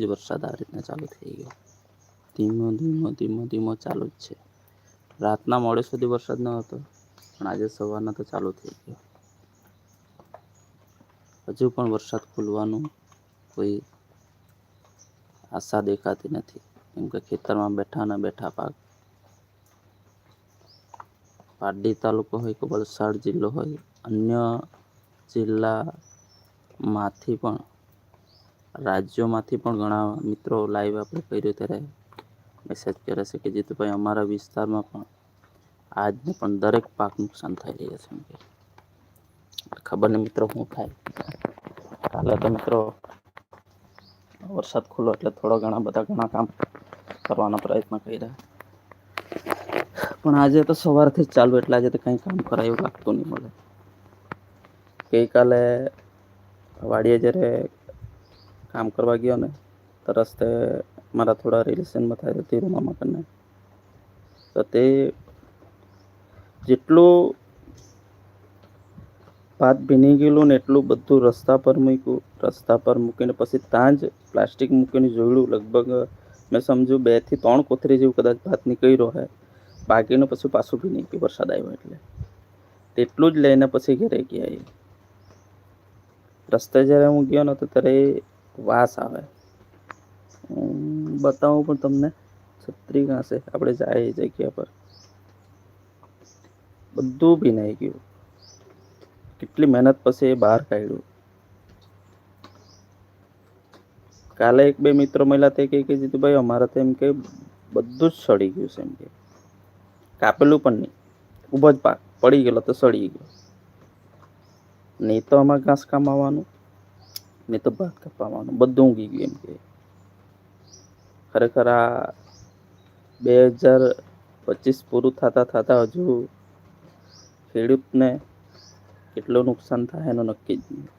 જ વરસાદ આ રીતના ચાલુ થઈ ગયો. ધીમો ધીમો ધીમો ધીમો ચાલુ જ છે. રાતના મોડે સુધી વરસાદ ન હતો, પણ આજે સવારના તો ચાલુ થઈ ગયો. હજુ પણ વરસાદ ખુલવાનું કોઈ આશા દેખાતી નથી. કેમ કે ખેતરમાં બેઠા ને બેઠા પાક. પારડી તાલુકો હોય કે વલસાડ જિલ્લો હોય, અન્ય જિલ્લામાંથી પણ રાજ્યોમાંથી પણ ઘણા મિત્રો લાઈવ આપણે કર્યું ત્યારે મેસેજ કરે છે કે જીતુભાઈ, અમારા વિસ્તારમાં પણ આજને પણ દરેક પાક નુકસાન થઈ રહ્યા છે ખબર નહીં મિત્રો શું થાય. કાલે તો મિત્રો, વરસાદ ખુલ્લો એટલે થોડા ઘણા બધા ઘણા કામ કરવાનો પ્રયત્ન કર્યા. પણ આજે તો સવારથી ચાલુ, એટલે આજે તો કંઈ કામ કરાય એવું લાગતું નહીં મળે ગઈકાલે વાડીએ જ્યારે કામ કરવા ગયો ને, તો રસ્તે મારા થોડા રિલેશનમાં થાય તો તિરુમામા કરીને તો તે જેટલું ભાત ભીની ગયેલું ને એટલું બધું રસ્તા પર મૂક્યું, રસ્તા પર મૂકીને પછી ત્યાં જ પ્લાસ્ટિક મૂકીને જોયું. લગભગ મેં સમજુ બેથી ત્રણ કોથરી જેવું કદાચ ભાત નીકળ્યો હે બાકીનું પછી પાછું ભીની ગયું વરસાદ આવ્યો એટલે. તેટલું જ લઈને પછી ઘરે ગયા એ. રસ્તે જ્યારે હું ગયો ને, તો ત્યારે વાસ આવે. બતાવું પણ તમને, છત્રી ઘાસે આપણે જાય એ જગ્યા પર. બધું ભીનાઈ ગયું. કેટલી મહેનત પછી એ બહાર કાઢ્યું. કાલે એક બે મિત્રો મળ્યા તે કહે કે, જીતુભાઈ, અમારે તો એમ કે બધું જ સડી ગયું છે એમ કે. કાપેલું પણ નહીં. ઊભો જ પાક. પડી ગયેલો તો સડી ગયો. નહીં તો આમાં ઘાસ કામવાનું નહીં તો ભાત કાપવાનું, બધું ઊંઘી ગયું એમ કે. ખરેખર આ બે હજાર પચીસ પૂરું થતાં થતાં હજુ ખેડૂતને કેટલું નુકસાન થાય એનું નક્કી જ નહીં.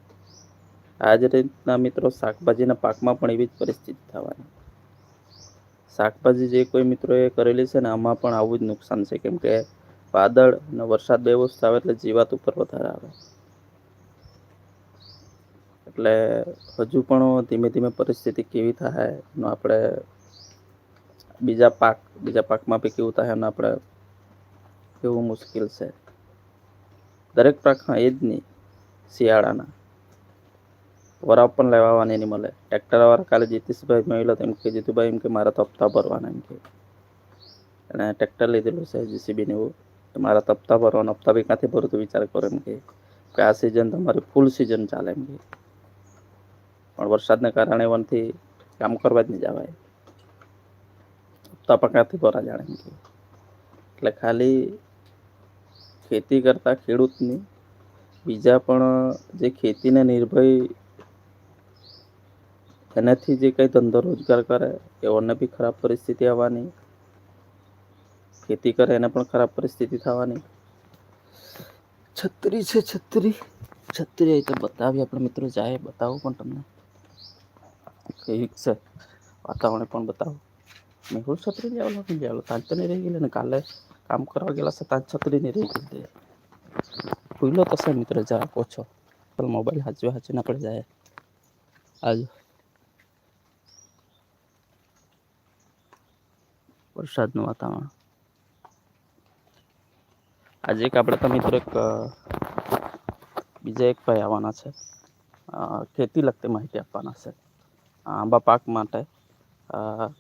આ જ રીતના મિત્રો શાકભાજીના પાકમાં પણ એવી જ પરિસ્થિતિ થવાની. શાકભાજી જે કોઈ મિત્રોએ કરેલી છે ને, આમાં પણ આવું જ નુકસાન છે. કેમ કે વાદળ અને વરસાદ બે વસ્તુ આવે એટલે જીવાત ઉપર વધારે આવે. એટલે હજુ પણ ધીમે ધીમે પરિસ્થિતિ કેવી થાય એનું આપણે બીજા પાક, બીજા પાકમાં બી કેવું થાય એનું આપણે કેવું મુશ્કેલ છે. દરેક પાકમાં એ જ નહીં, શિયાળાના. વરાપ પણ લેવાવાની નહીં મળે. ટ્રેક્ટરવાળા કાલે જીતીશભાઈ મળ્યો એમ કે, જીતુભાઈ એમ કે, મારા તો હપ્તા ભરવાના એમ કે. એણે ટ્રેક્ટર લીધેલું છે જીસીબીને એવું. મારા તો ભરવાનો, હપ્તા બી ક્યાંથી ભરું તો વિચાર કરો એમ કે. આ સિઝન તમારી ફૂલ સિઝન ચાલે એમ કે. પણ વરસાદને કારણે વનથી કામ કરવા જ નહીં જવાય. હપ્તા પણ ક્યાંથી જાણે એટલે ખાલી ખેતી કરતા ખેડૂતની બીજા પણ જે ખેતીને નિર્ભય એનાથી જે કંઈ ધંધો રોજગાર કરે, એઓને બી ખરાબ પરિસ્થિતિ આવવાની. ખેતી કરે એને પણ ખરાબ પરિસ્થિતિ થવાની. છત્રી છે છત્રી. છત્રી એ તો બતાવી આપણે મિત્રો જાય બતાવું પણ તમને. કેવી છે વાતાવરણ પણ બતાવો. મેહુલ છત્રી લેવાલો નહીં આવેલો તાજ તો નહીં રહી ગયેલો ને કાલે કામ કરવા ગયેલા છે તાજ છત્રી નહીં રહી ગયેલી ભૂલો તો છે મિત્ર, જરાક ઓછો. પણ મોબાઈલ હાચવે હાચવીને આપણે જાય. આજ. વરસાદનું વાતાવરણ. આજે એક આપણે તો મિત્રો એક બીજા એક ભાઈ આવવાના છે. ખેતી લગતી માહિતી આપવાના છે. આંબા પાક માટે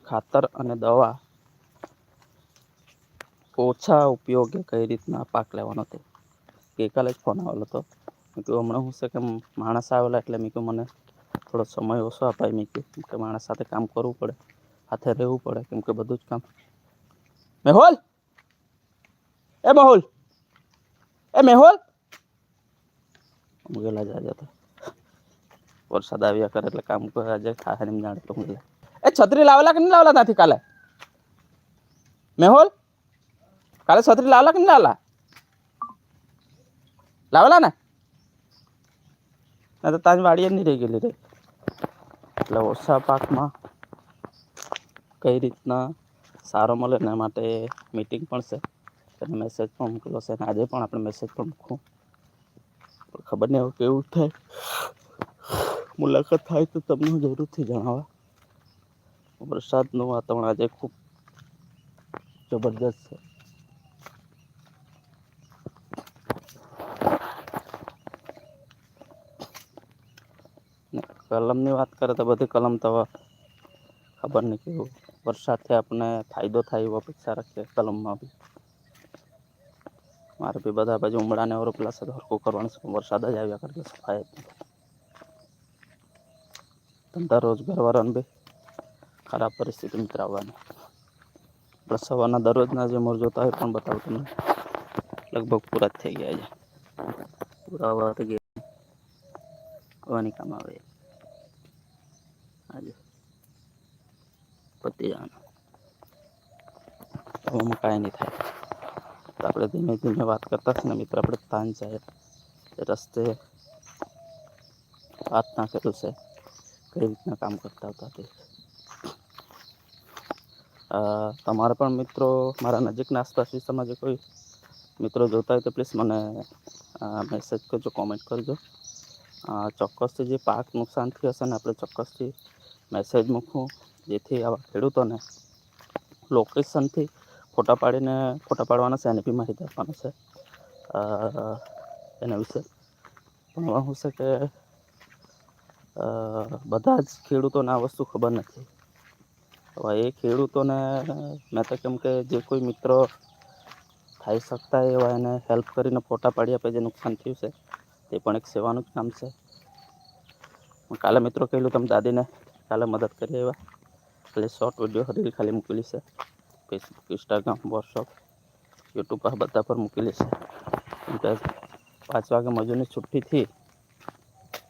ખાતર અને દવા ઓછા ઉપયોગે કઈ રીતના પાક લેવાનો તે? ગઈકાલે જ ફોન આવેલો હતો. મેં કહ્યું હમણાં શું છે કે માણસ આવેલા એટલે મેં કહ્યું મને થોડો સમય ઓછો અપાય. મેં કહ્યું કે માણસ સાથે કામ કરવું પડે, હાથે રહેવું પડે, કેમ કે બધું જ કામ. મેહોલ! એ મેહોલ! એ મેહોલ! ગયેલા જાય જતા વરસાદ આવ્યા કરે એટલે કામ કરવા જાય થાય એમ જાણે તો ગયેલા એ છત્રી લાવેલા કે નહીં લાવેલા ત્યાંથી કાલે? મેહુલ? કાલે છત્રી લાવેલા કે નહીં લાવેલા? લાવેલા ને? ના તો તાજ વાડીએ જ નહીં રહી ગયેલી રે. એટલે ઓછા પાકમાં કઈ રીતના સારો મળે એના માટે મીટિંગ પણ છે. અને મેસેજ પણ મોકલ્યો છે અને આજે પણ આપણે મેસેજ પણ મૂકું. પણ ખબર નહીં હવે કેવું થાય. મુલાકાત થાય તો તમને હું જરૂરથી જણાવવા વરસાદનું વાતાવરણ આજે ખૂબ જબરદસ્ત છે. ને કલમની વાત કરે તો બધી કલમ તો હવે ખબર નહીં કેવું. વરસાદથી આપણને ફાયદો થાય એવો અપેક્ષા રાખીએ કલમમાં બી. મારે બી બધા બાજુ ઉમળાને ઓર પ્લસ હરકું કરવાનું છે, પણ વરસાદ જ આવ્યા કરે એટલે સફાઈ જ. નહીં ધંધા રોજગારવાળાને બી ખરાબ પરિસ્થિતિ મિત્ર આવવાની આપણે સવારના દરરોજના જે મોર જોતા હોય પણ બતાવું તમને લગભગ પૂરા જ થઈ ગયા છે પૂરા હવા થઈ ગયા હવાની કામ આવે આજે પતી જવાનું હવામાં કાંઈ નહીં થાય તો આપણે ધીમે ધીમે વાત કરતા છે ને મિત્ર આપણે તાન જાય એ રસ્તે વાત ના કર્યું છે કઈ રીતના કામ કરતા હતા તે. તમારા પણ મિત્રો મારા નજીકના આસપાસ વિસ્તારમાં જે કોઈ મિત્રો જોતા હોય તો પ્લીઝ મને મેસેજ કરજો કોમેન્ટ કરજો. ચોક્કસથી જે પાક નુકસાન થયું હશે ને આપણે ચોક્કસથી મેસેજ મૂકું. જેથી આવા ખેડૂતોને લોકેશનથી ફોટા પાડીને ફોટા પાડવાના છે એની બી માહિતી આપવાનું છે. એના વિશે. પણ શું છે કે બધા જ ખેડૂતોને આ વસ્તુ ખબર નથી. હવે એ ખેડૂતોને મેં તો કેમ કે જે કોઈ મિત્રો થઈ શકતા એવા એને હેલ્પ કરીને ફોટા પાડી આપે જે નુકસાન થયું છે, તે પણ એક સેવાનું જ કામ છે. કાલે મિત્રો કહેલું તમે દાદીને કાલે મદદ કરી આવ્યા એટલે શોર્ટ વીડિયો રીલ ખાલી મૂકેલી છે ફેસબુક ઇન્સ્ટાગ્રામ વોટ્સઅપ યુટ્યુબ પર બધા પર મૂકેલી છે. પાંચ વાગે મજૂરની છુટ્ટીથી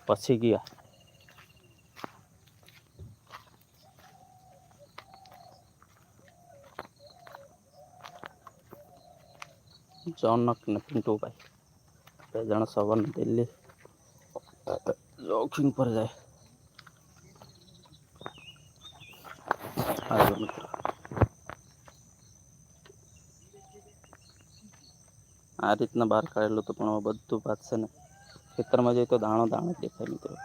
પછી ગયા. જોનક ને પિન્ટુભાઈ. બે જણા સવારના દિલ્હી. જોખિંગ પર જાય. આ રીતના બહાર કાઢેલું તો પણ બધું ભાત છે ને. ખેતરમાં જઈએ તો દાણો દાણો દેખાય મિત્રો.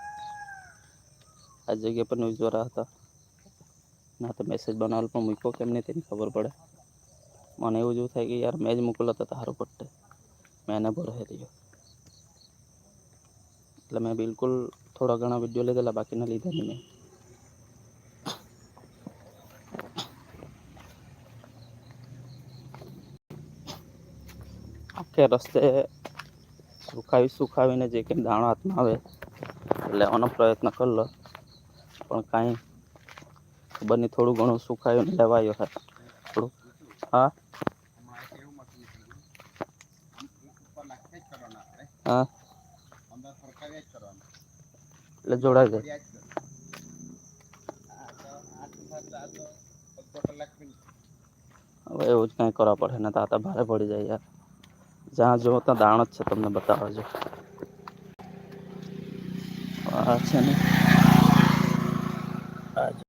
આ જગ્યા પર ન્યૂઝ વાળા હતા. ના તો મેસેજ બનાવેલો પણ મૂક્યો કેમ નહીં તેની ખબર પડે. મને એવું જેવું થાય કે યાર મેં જ મોકલો તો સારું પડતે મેં એને ભરોસે રહ્યો એટલે મેં બિલકુલ થોડા ઘણા વીડિયો લીધેલા, બાકીના લીધા નહીં મેં. આખે રસ્તે સુખાવી સુખાવીને જે કંઈ દાણો હાથમાં આવે લેવાનો પ્રયત્ન કરલો. પણ કાંઈ ખબર નહીં, થોડું ઘણું સુખાયું લેવાયો હે. થોડું. હા? એટલે જોડાઈ જાય હવે એવું જ કંઈ કરવા પડે ને તો આ તો ભારે પડી જાય યાર જ્યાં જુઓ ત્યાં દાણ જ છે તમને બતાવવા જો આ છે ને આ જો.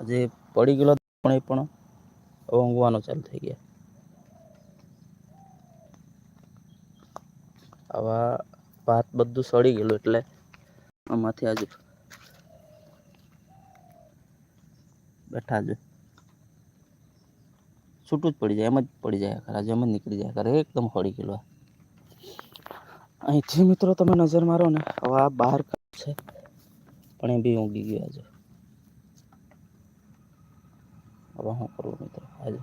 હજી પડી ગયેલો પણ એ પણ હવે ઊંઘવાનો ચાલુ થઈ ગયા આવા ભાત બધું સડી ગયેલું એટલે આમાંથી આજુ બેઠા જ. છૂટું જ પડી જાય, એમ જ પડી જાય ખરા, જેમ જ નીકળી જાય ખરા, એકદમ હળી ગયેલું અહીંથી મિત્રો તમે નજર મારો ને, હવે આ બહાર છે, પણ એ બી ઊંઘી ગયો આજે. હવે શું કરવું મિત્રો? આજે.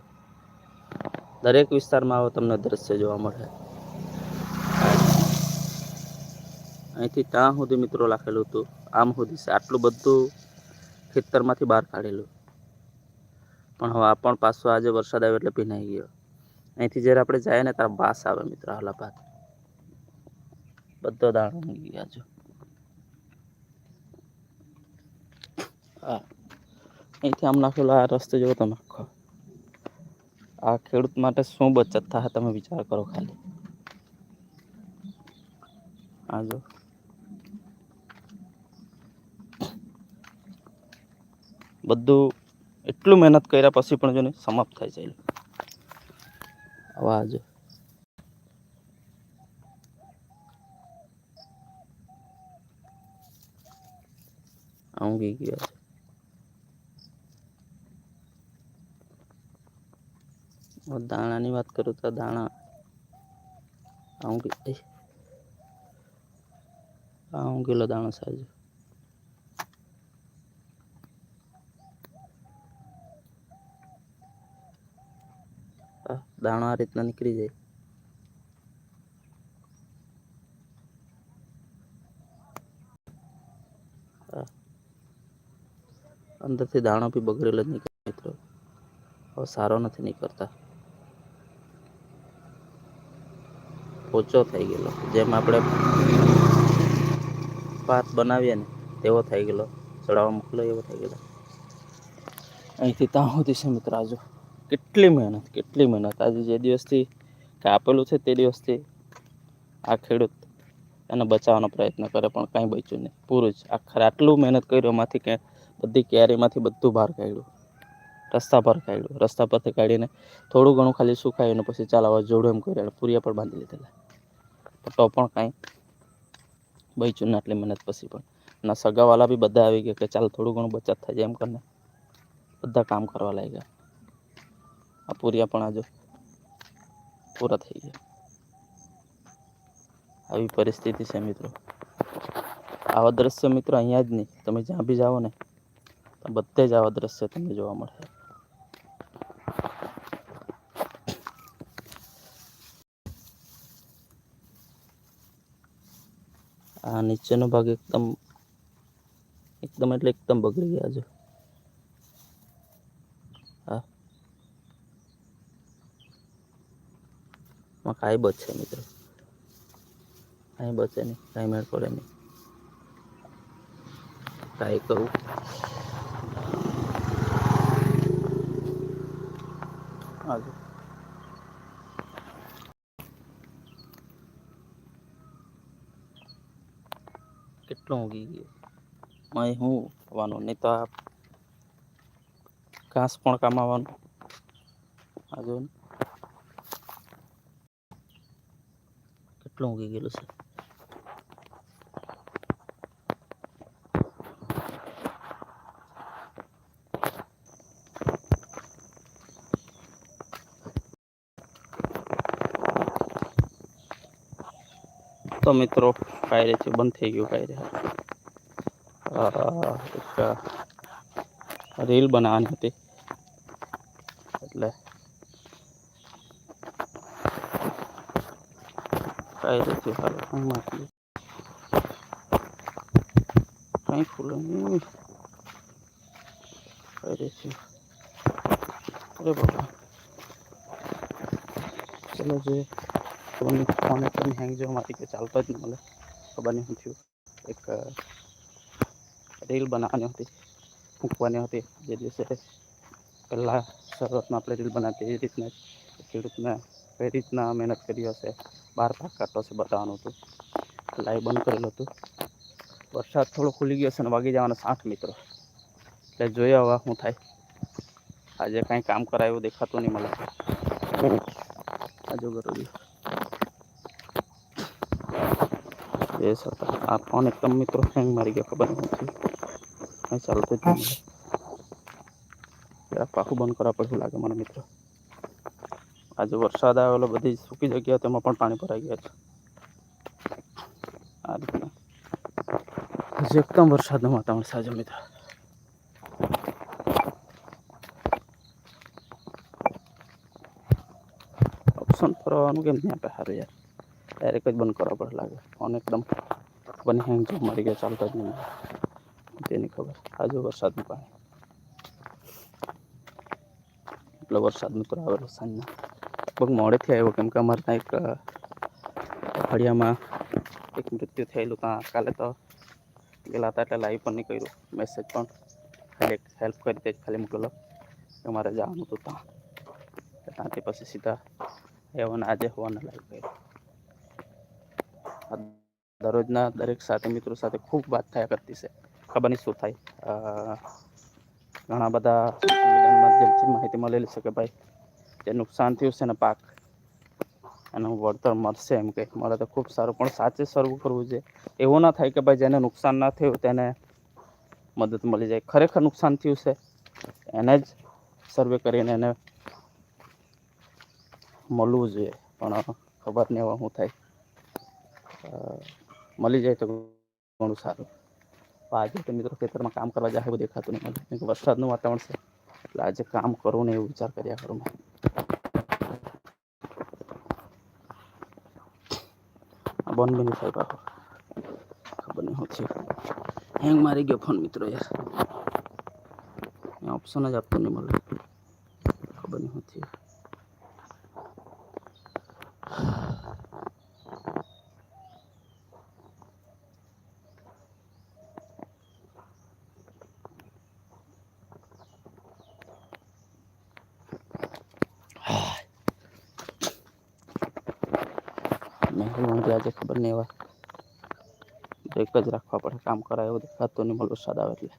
દરેક વિસ્તારમાં આવો તમને દ્રશ્ય જોવા મળે. અહીંથી ત્યાં સુધી મિત્રો લખેલું હતું, આમ સુધી છે. આટલું બધું ખેતરમાંથી બહાર કાઢેલું. પણ હવે આ પણ પાછો આજે વરસાદ આવ્યો એટલે ભીનાઈ ગયો. અહીંથી જ્યારે આપણે જાય ને ત્યારે વાસ આવે મિત્રો હાલા ભાત બધો દાણો ઊંઘી ગયા છો હા. અહીંથી આમ નાખેલો આ રસ્તે જોવો તમે આખો. આ ખેડૂત માટે શું બચત થાય તમે વિચાર કરો ખાલી. આ જો. બધું એટલું મહેનત કર્યા પછી પણ જો ને સમાપ્ત થાય છે આવા જો ઊંઘી ગયો છે હું દાણાની વાત કરું તો દાણા ઊંઘી એ. આ ઊંઘેલો દાણો સાજો દાણો આ રીતના નીકળી જાય. અંદરથી દાણો બી બગડેલો જ નીકળે મિત્રો. હવે સારો નથી નીકળતા. પોચો થઈ ગયેલો. જેમ આપણે પાત બનાવીએ ને, તેવો થઈ ગયેલો. ચડાવવા મોકલો, એવો થઈ ગયેલો. અહીંથી ત્યાં સુધી છે મિત્ર આજો. કેટલી મહેનત કેટલી મહેનત. આજે જે દિવસથી કાપેલું છે તે દિવસથી આ ખેડૂત એને બચાવવાનો પ્રયત્ન કરે, પણ કાંઈ બચ્યું નહીં. પૂરું જ આખરે આટલું મહેનત કર્યું, એમાંથી કે બધી કેરીમાંથી બધું બહાર કાઢ્યું. રસ્તા પર કાઢ્યું. રસ્તા પરથી કાઢીને થોડું ઘણું ખાલી સુકાયું અને પછી ચાલાવા જોડું એમ કર્યું પૂરિયા પર બાંધી લીધેલા. તો પણ કાંઈ બચ્યું ને આટલી મહેનત પછી પણ. ના સગાવાલા બી બધા આવી ગયા કે ચાલ થોડું ઘણું બચત થાય એમ કરીને બધા કામ કરવા લાગ્યા. પૂરિયા પણ આજો પૂરા થઈ ગયા. આવી પરિસ્થિતિ છે મિત્રો. આવા દ્રશ્ય મિત્રો અહીંયા જ નહીં. તમે જ્યાં બી જાઓ ને બધે જ આવા દ્રશ્ય તમને જોવા મળશે. આ નીચેનો ભાગ એકદમ એકદમ એટલે એકદમ બગડી ગયા છે. માં કાંઈ બચશે મિત્રો. કાંઈ બચે નહીં કાંઈ મેળ પડે નહીં. ટ્રાય કરું. હાજો કેટલું ઊંઘી ગયો? મેં હું આવવાનું નહીં તો આ ઘાસ પણ કામ આવવાનું. આ જો ને કેટલું ઊંઘી ગયેલું છે. તો મિત્રો, કાયરે છે, બંધ થઈ ગયું કાયરે. એક રીલ બનાવવાની હતી. એટલે કાયરે છે હાલ કઈ માટી કઈ ખુલે નહીં. કાયરે છે. અરે બાબા ચલો જોઈએ ફોન ફોન એકદમ હેંગ જેવો મારી કે ચાલતો જ નહીં મળે, ખબર નહીં થયું. એક રીલ બનાવવાની હતી, મૂકવાની હતી જે દિવસે પહેલાં શરૂઆતમાં આપણે રીલ બનાવતી એ રીતના જ રીતના કઈ રીતના મહેનત કરી હશે. બાર પાક કાઢતો હશે બતાવવાનું હતું લાઈવ બંધ કરેલું હતું. વરસાદ થોડો ખુલી ગયો છે અને વાગી જવાના સાઠ મિત્રો. એટલે જોઈએ હવે શું થાય. આજે કાંઈ કામ કરાયું દેખાતું નહીં મળે આજુ કરું એ સર આ ફોન એકદમ મિત્રો હેંગ મારી ગયો, ખબર નથી. કાંઈ ચાલતું જ મળે. બંધ કરવા પડશે લાગે મને મિત્રો. આજે વરસાદ આવેલો, બધી સૂકી જગ્યાઓ તેમાં પણ પાણી ભરાઈ ગયા છે. આ રીતના એકદમ વરસાદનું વાતાવરણ સાજો મિત્ર. ઓપ્શન ફરવાનું કેમ નહીં આપે? સારું યાર. ડાયરેક્ટ જ બંધ કરવા પડે લાગે. ફોન એકદમ બની હેંગ જો મરી ગયા, ચાલતો જ નહીં. તેની ખબર. આજે વરસાદનું પાણી. એટલો વરસાદ મિત્રો આવેલો સાંજના. લગભગ મોડેથી આવ્યો, કેમ કે અમારે ત્યાં એક ફળિયામાં એક મૃત્યુ થયેલું ત્યાં કાલે તો ગયેલા હતા એટલે લાઈવ પણ નહીં કર્યું. મેસેજ પણ ખાલી હેલ્પ કરી દે ખાલી મોકલો કે મારે જવાનું હતું ત્યાં ત્યાંથી પછી સીધા એવાના આજે હોવાના લાઈવ કર્યું. દરરોજના દરેક સાથે, મિત્રો સાથે ખૂબ વાત થયા કરતી છે. ખબર નહીં શું થાય. ઘણા બધા માધ્યમથી માહિતી મળેલી છે કે ભાઈ જે નુકસાન થયું છે ને પાક. એનું વળતર મળશે એમ કે મળે તો ખૂબ સારું, પણ સાચે સર્વ કરવું જોઈએ એવું ના થાય કે ભાઈ જેને નુકસાન ના થયું તેને મદદ મળી જાય. ખરેખર નુકસાન થયું છે. એને જ સર્વે કરીને એને મળવું જોઈએ. પણ ખબર નહીં હવે શું થાય. મળી જાય તો ઘણું સારું. આજે તો મિત્રો ખેતરમાં કામ કરવા જાય એવું દેખાતું નહીં મને. વરસાદનું વાતાવરણ છે. એટલે આજે કામ કરવું ને એવું વિચાર કર્યા કરું મેં. આ બંધ બી નહીં થાય પાછો ખબર નહીં શું છે હેંગ મારી ગયો ફોન મિત્રો યાર. ઓપ્શન જ આપતો નહીં મળે. ખબર નહીં શું થયું આજે ખબર નહીં એવા બ્રેક જ રાખવા પડે, કામ કરાય એવું દેખાતું નહીં મળે વરસાદ આવે એટલે.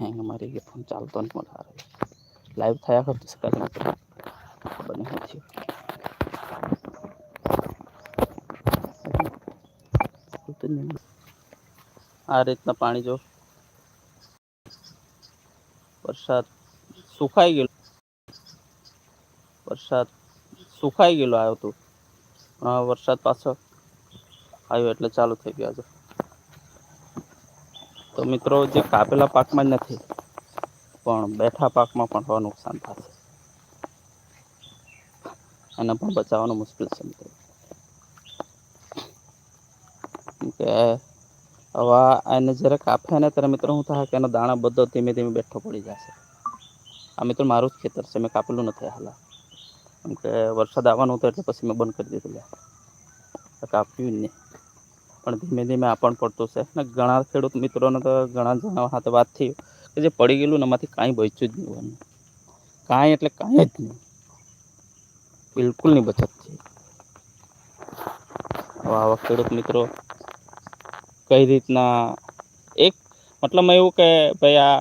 હેંગ મારી ગયો ફોન ચાલતો નહીં મળે હારો લાઈવ થયા કરતો સકાળ મિત્રો ખબર નહીં શું થયું. ખુલતું જ નહીં. આ રીતના પાણી જો વરસાદ સુખાઈ ગયેલો. વરસાદ સુકાઈ ગયેલો આવ્યો હતો પણ હવે વરસાદ પાછો આવ્યો એટલે ચાલુ થઈ ગયો છે તો મિત્રો, જે કાપેલા પાકમાં જ નથી, પણ બેઠા પાકમાં પણ હવે નુકસાન થશે. એને પણ બચાવવાનું મુશ્કેલ છે મિત્રો. કે હવે એને જ્યારે કાપે ને ત્યારે મિત્રો હું થાય કે એનો દાણા બધો ધીમે ધીમે બેઠો પડી જશે. આ મિત્રો મારું જ ખેતર છે, મેં કાપેલું નથી હાલા. કેમ કે વરસાદ આવવાનો હતો એટલે પછી મેં બંધ કરી દીધું લે કાપ્યું જ નહીં. પણ ધીમે ધીમે આ પણ પડતું છે. ને ઘણા ખેડૂત મિત્રોને તો ઘણા જણા સાથે વાત થઈ કે જે પડી ગયેલું ને એમાંથી કાંઈ બચ્યું જ નહીં હોવાનું કાંઈ એટલે કાંઈ જ નહીં. બિલકુલ નહીં બચત થઈ. આવા ખેડૂત મિત્રો કઈ રીતના? એક મતલબ એવું કે ભાઈ આ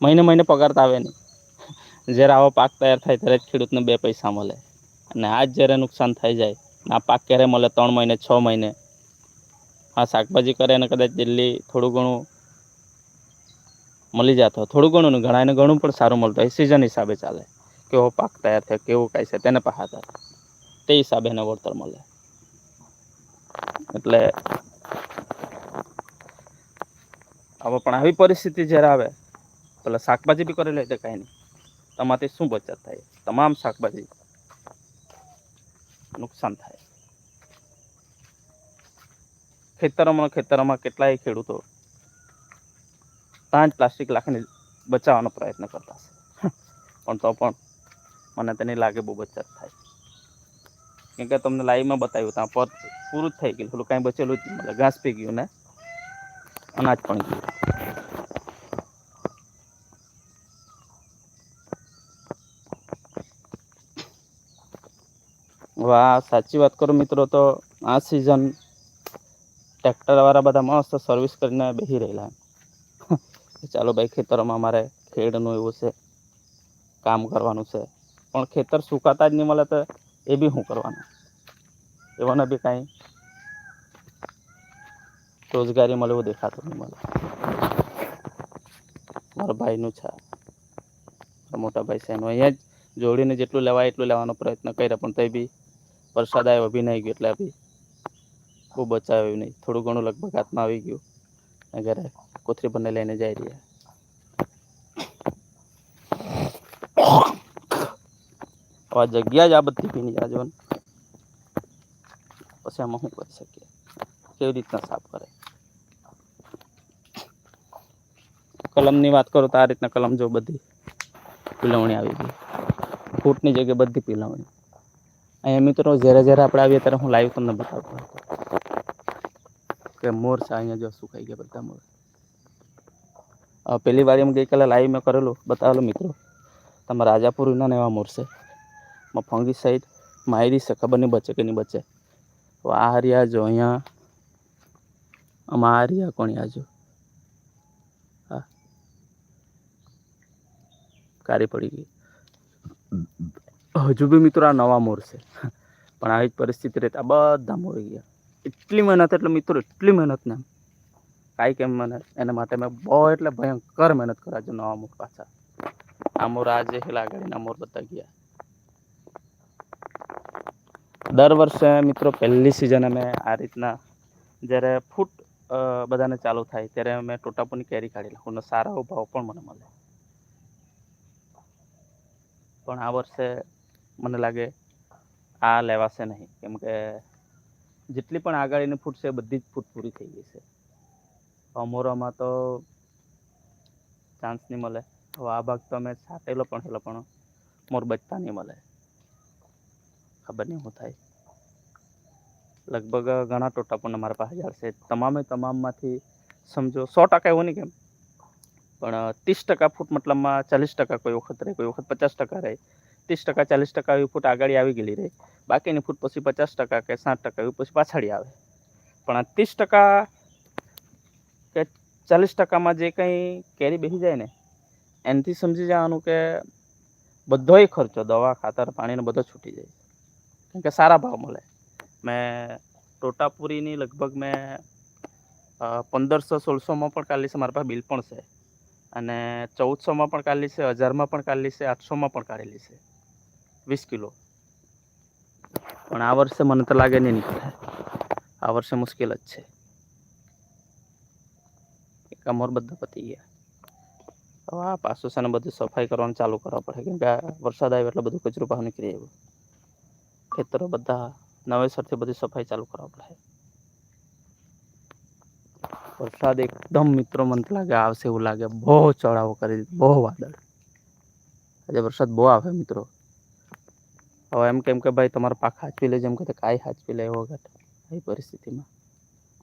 મહિને મહિને પગાર તો આવે નહીં. જ્યારે આવો પાક તૈયાર થાય ત્યારે જ ખેડૂતને બે પૈસા મળે. અને આ જ જ્યારે નુકસાન થઈ જાય, આ પાક ક્યારે મળે? ત્રણ મહિને, છ મહિને. આ શાકભાજી કરે અને કદાચ દિલ્હી થોડું ઘણું મળી જતો થોડું ઘણું નહીં ઘણા પણ સારું મળતું હોય. સિઝન હિસાબે ચાલે. કેવો પાક તૈયાર થયો, કેવું કાંઈ છે, તેને પહાતા તે હિસાબે એને વળતર મળે. એટલે હવે પણ આવી પરિસ્થિતિ જ્યારે આવે, પેલા શાકભાજી બી કરી લે તો કાંઈ નહીં. તમારાથી શું બચત થાય? તમામ શાકભાજી નુકસાન થાય. ખેતરોમાં ખેતરોમાં કેટલાય ખેડૂતો પાંચ પ્લાસ્ટિક લાખીને બચાવવાનો પ્રયત્ન કરતા હશે. પણ તો પણ મને તો નહીં લાગે બહુ બચત થાય. કેમ કે તમને લાઈવમાં બતાવ્યું ત્યાં પર પૂરું જ થઈ ગયું પેલું કાંઈ બચેલું જ નહીં ઘાસ પી ગયું ને. અનાજ પણ ગયું. વાહ સાચી વાત કરું મિત્રો તો આ સિઝન ટ્રેક્ટરવાળા બધા મસ્ત સર્વિસ કરીને બેસી રહેલા. ચાલો ભાઈ, ખેતરોમાં અમારે ખેડનું એવું છે, કામ કરવાનું છે. પણ ખેતર સુકાતા જ નહીં મળે તો એ બી શું કરવાનું? એવાને બી કાંઈ રોજગારી મળે એવું દેખાતું નહીં મળે. મારા ભાઈનું છે. મોટા ભાઈ છે. એનું અહીંયા જ જોડીને જેટલું લેવાય એટલું લેવાનો પ્રયત્ન કર્યો, પણ તોય બી વરસાદ આવ્યો બી નહીં ગયો, એટલે બી બહુ બચાવ્યું નહીં. થોડું ઘણું લગભગ હાથમાં આવી ગયું. ઘરે કોથરી બંને લઈને જઈ રહ્યા. હવે આ જગ્યા જ આ બધી ભીની આ જોને. પછી આમાં શું કરી શકીએ? કેવી રીતના સાફ કરે? કલમની વાત કરું તો આ રીતના કલમ જો બધી પીલવણી આવી ગઈ. ફૂટની જગ્યાએ બધી પીલવણી. અહીંયા મિત્રો જ્યારે જ્યારે આપણે આવીએ ત્યારે હું લાઈવ તમને બતાવતો હતો કે મોર છે અહીંયા જો સુકાઈ ગયા બધા મોર. અ, પેલી વાર એમ ગઈકાલે લાઈવ મેં કરેલું. બતાવેલું મિત્રો. તમારા રાજાપુરીના ને એવા મોર છે. માં ફંગીસાઇડ મારી છે, ખબર નહીં બચે કે નહીં બચે. હવે આ હરિયા જો અહીંયા. આમાં આ હરિયા કોણ આજો. હા. કારી પડી ગઈ. હજુ બી મિત્રો આ નવા મોર છે. પણ આવી જ પરિસ્થિતિ રહેતી આ બધા મોરી ગયા. એટલી મહેનત, એટલે મિત્રો એટલી મહેનત ને કાંઈ કેમ મહેનત એના માટે મેં બહુ એટલે ભયંકર મહેનત કરાજો નવા મોર પાછા. આ મોર આજે હેલા ગાડીના મોર બધા ગયા. દર વર્ષે મિત્રો પહેલી સિઝન અમે આ રીતના જ્યારે ફૂટ બધાને ચાલુ થાય ત્યારે અમે ટોટાપોની કેરી કાઢી લખું સારા ભાવ પણ મને મળે. પણ આ વર્ષે મને લાગે આ લેવાશે નહીં. કેમ કે જેટલી પણ આગાડીની ફૂટ છે બધી જ ફૂટ પૂરી થઈ ગઈ છે. અમોરામાં તો ચાન્સ નહીં મળે. હવે આ ભાગ તો અમે છાંટેલો પણ હેલો પણ મોર બચતા નહીં મળે. ખબર નહીં શું થાય. લગભગ ઘણા ટોટા પણ અમારા પાસે છે તમામે તમામમાંથી સમજો, સો ટકા એવું નહીં કેમ પણ ત્રીસ ટકા ફૂટ મતલબમાં ચાલીસ ટકા કોઈ વખત રહે, કોઈ વખત પચાસ ટકા રહે. ત્રીસ ટકા, ચાલીસ ટકા એવી ફૂટ આગળ આવી ગયેલી રહે. બાકીની ફૂટ પછી પચાસ ટકા કે સાઠ ટકા એવી પછી પાછળ આવે. પણ ત્રીસ ટકા કે ચાલીસ ટકામાં જે કંઈ કેરી બેસી જાય ને, એનાથી સમજી જવાનું કે બધોય ખર્ચો દવા, ખાતર, પાણીનો બધો છૂટી જાય. કેમ કે સારા ભાવ મળે. મેં ટોટાપુરીની લગભગ મેં પંદરસો સોળસોમાં પણ કાઢી છે, મારા પાસે બિલ પણ છે. અને ચૌદસોમાં પણ કાઢી છે, હજારમાં પણ કાઢલી છે, આઠસોમાં પણ કાઢેલી છે. વીસ કિલો. પણ આ વર્ષે મને તો લાગે નહીં નીકળે. આ વર્ષે મુશ્કેલ જ છે. કમર બધા પતી ગયા. હવે આ પાછું છે ને બધું સફાઈ કરવાનું ચાલુ કરવા પડે. કેમ કે વરસાદ આવ્યો એટલે બધું કચરું બહાર નીકળી આવ્યું. ખેતરો બધા નવેસરથી બધી સફાઈ ચાલુ કરવા પડે વરસાદ એકદમ મિત્રો મને તો લાગે, આવશે એવું લાગે. બહુ ચડાવો કરી દીધો, બહુ વાદળ. આજે વરસાદ બહુ આવે મિત્રો. હવે એમ કેમ કે ભાઈ તમારો પાક હાચવી લેજો, એમ કે કાંઈ હાચવી લે એવો વખત એ પરિસ્થિતિમાં.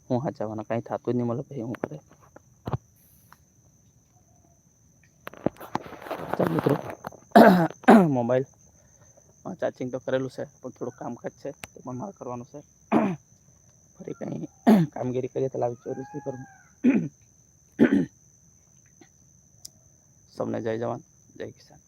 હું હાચવવાના, કાંઈ થતું જ નહીં મળે ભાઈ, હું કરે. ચાલ મિત્રો. મોબાઈલ. ચાર્જિંગ તો કરેલું છે, પણ થોડું કામકાજ છે, તે પણ મારે કરવાનું છે. ફરી કંઈ કામગીરી કરીએ તો લાવી ચોરીસથી કરું? સૌને જય જવાન, જય કિસાન.